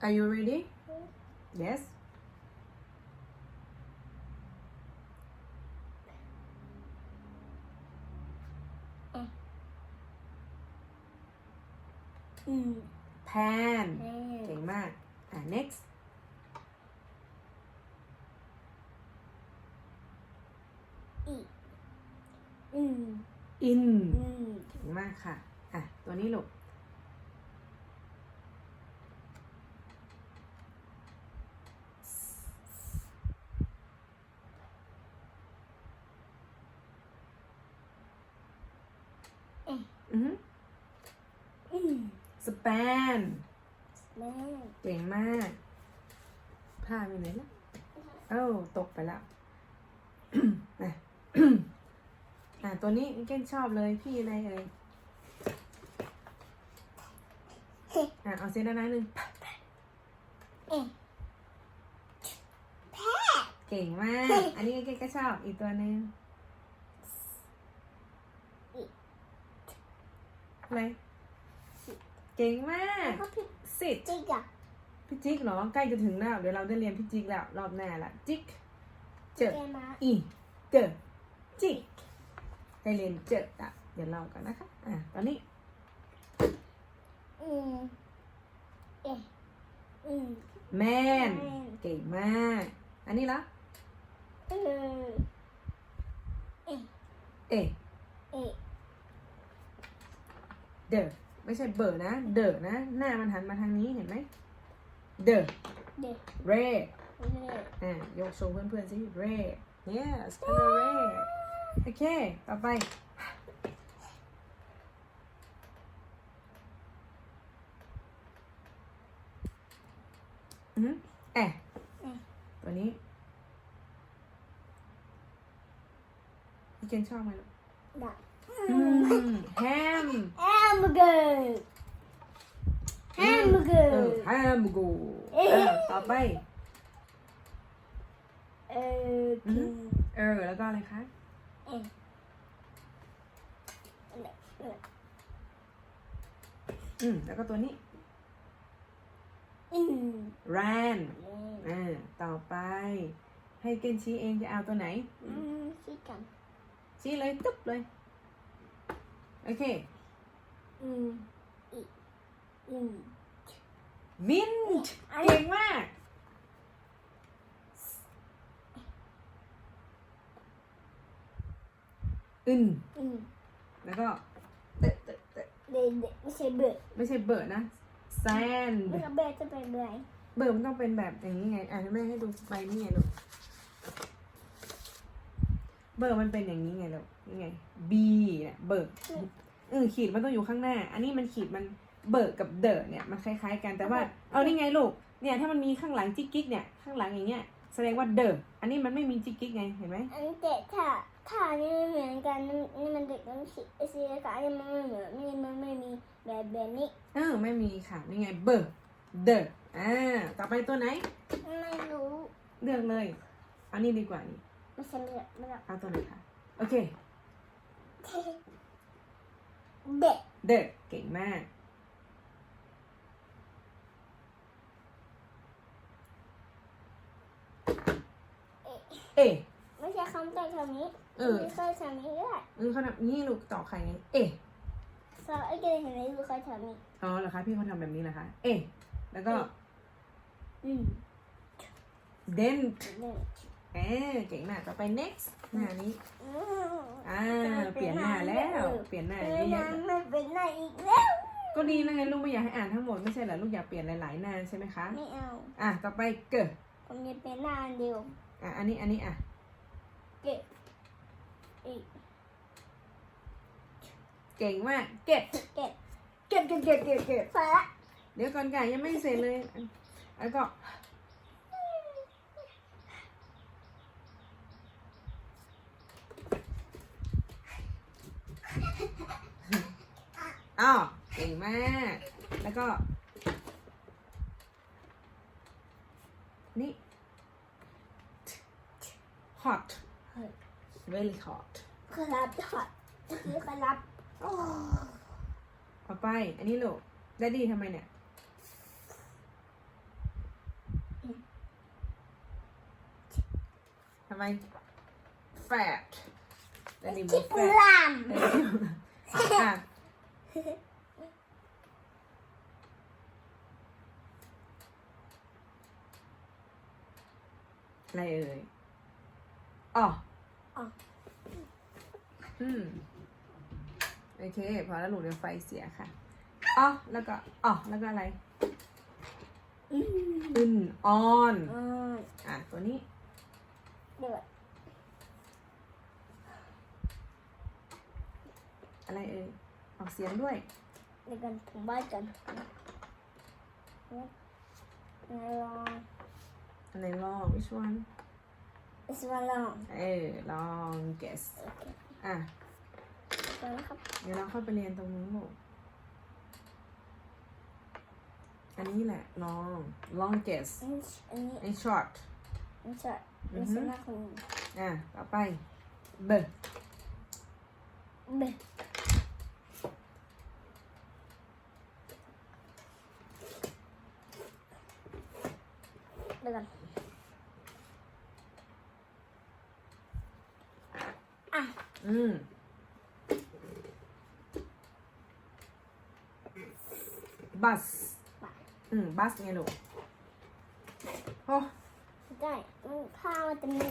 Are you ready Yes อืม pan แม่เก่งมาก อะ next อีอืม in อืมเก่งมากค่ะ อะ ตัวนี้ลูก อือหืออืม span แม่เก่งมาก ผ้าไปไหนละเอ้าตกไปแล้วอะอะตัวนี้เก้นชอบเลยพี่อะไรเอ่ยอะเอาเส้นด้านหน้าหนึ่งเอ๊ะเก่งมาก อันนี้เก้นก็ชอบอีกตัวหนึ่ง อะไรเก่งมากเขาพี่สิทจิ๊กอะพี่จิ๊กเหรอใกล้จะถึงแล้ว เดี๋ยวเราได้เรียนพี่จิ๊กแล้วรอบหน้าละจิ๊กเจอแกมาอีเจอจิ๊กได้เรียนเจออะเดี๋ยวเรากันนะคะอะตอนนี้ อืมเอ๊ะอืมแมน Man เก่งมาก อันนี้ละเออเอ๊ะเอะ เอ๊ะเดอไม่ใช่เบอร์นะ เดอนะ หน้ามันหันมาทางนี้เห็นไหมเดอเด็กเรเด็กอะยกโชว์เพื่อนๆสิ red yes color red โอเค ต่อไป อือหือแอะตัวนี้พี่เกนชอบไหมลูกดักอืม แฮมแฮมเบอร์เกอร์แฮมเบอร์เกอเออร์แฮมบูกูเออต่อไป เอออือหือเออ แล้วก็อะไรคะเอ๊ะเอ๊ะอืม แล้วก็ตัวนี้อืม ran อ่า ต่อไป ให้เกนชี้เองจะเอาตัวไหนอืมคิดกันชี้เลยตึ๊บเลย โอเคอืมอีอืม mint อันนี้เก่งมาก อึนอืมแล้วก็เตะเตะเตะเด็กเด็กไม่ใช่เบอร์ไม่ใช่เบิร์ดนะ sand ไม่ใช่เบอร์จะเป็นเบอร์ไหนเบิร์ดมันต้องเป็นแบบอย่างนี้ไง อะแม่ให้ดูใบนี่ไงลูก เบิร์ดมันเป็นอย่างนี้ไงลูกนี่ไง B เนี่ยเบิร์ดเออขีดมันต้องอยู่ข้างหน้า อันนี้มันขีดมันเบิร์ดกับเดอเนี่ยมันคล้ายๆกันแต่ว่าเอานี่ไงลูกเนี่ยถ้ามันมีข้างหลังจิ๊กกิ๊กเนี่ยข้างหลังอย่างเงี้ยแสดงว่าเดออันนี้มันไม่มีจิ๊กกิ๊กไงเห็นไหมอันนี้แต่ถ้าถ้านี่ไม่เหมือนกันนี่นี่มันเด็กมันสีสีกับอันนี้มันไม่เหมือนนี่มันไม่มีแบบแบบนี้เออไม่มีค่ะนี่ไงเบอร์เดออ่าต่อไปตัวไหน ไม่รู้เลือกเลย อันนี้ดีกว่านี่ ไม่ใช่เบอร์ไม่ใช่เอาตัวไหนคะโอเค เด็กเดอเก่งมาก เอไม่ใช่คำแต่คำนี้เออไม่เคยทำนี้ก็ได้เออเขาทำนี่ลูกต่อใครไงเอสาวไอ้เกดเห็นไหมลูกเคยทำนี้อ๋อเหรอคะพี่เขาทำแบบนี้เหรอคะ เอแล้วก็อืมเดนเด็ก เออเก่งมากต่อไป next หน้านี้อืมอ่าเปลี่ยนหน้าแล้ว เปลี่ยนหน้าไม่เยนาอะนไม่เป็นหน้าอีกแล้วๆก็ดีแล้วไงลูกไม่อยากให้อ่านทั้งหมดไม่ใช่เหรอลูกอยากเปลี่ยนหลายๆหน้าใช่ไหมคะไม่เอาอะต่อไปเกิดผมจะเป็นหน้าอันเดียวอะอันนี้อันนี้อะเก็บอีกเก่งมากเก็บเก็บเก็บเก็บเก็บเก็บเก็บฟ้าเดี๋ยวก่อนไก่ยังไม่เสร็จเลยแล้วก็ อ้าวเก่งมาก แล้วก็ นี่ hot very hot ครับหอดคือครับโอ้ต่อไป อันนี้ลูกได้ดีทำไมเนี่ย ทำไม fat ได้ดีมัน ที่ป fat อะไรเอ่ยอ๋ออ๋ออืม โอเค พอแล้วหนูเดี๋ยวไฟเสียค่ะ อ๋อ แล้วก็ อ๋อ แล้วก็อะไร อืมอึนออนอืมอะ ตัวนี้เดี๋ยวก่อนอะไรเอ่ย ออกเสียงด้วยเดี๋ยวกันผมบ้านกันนายลองอะไรลอง which one อิสมาลองเออลอง guess โอเคอะเดี๋ยวนะครับเดี๋ยวเราเข้าไปเรียนตรงนู้นลูกอันนี้แหละ long longest อันนี้อันนี้ and short ไม่ใช่ไม่ใช่หน้าคนนี้อะต่อไป b เเดี๋ยวกันอะอืม bus อืม bus ไงลูกโอ้ ได้มันข้าวมันจะมี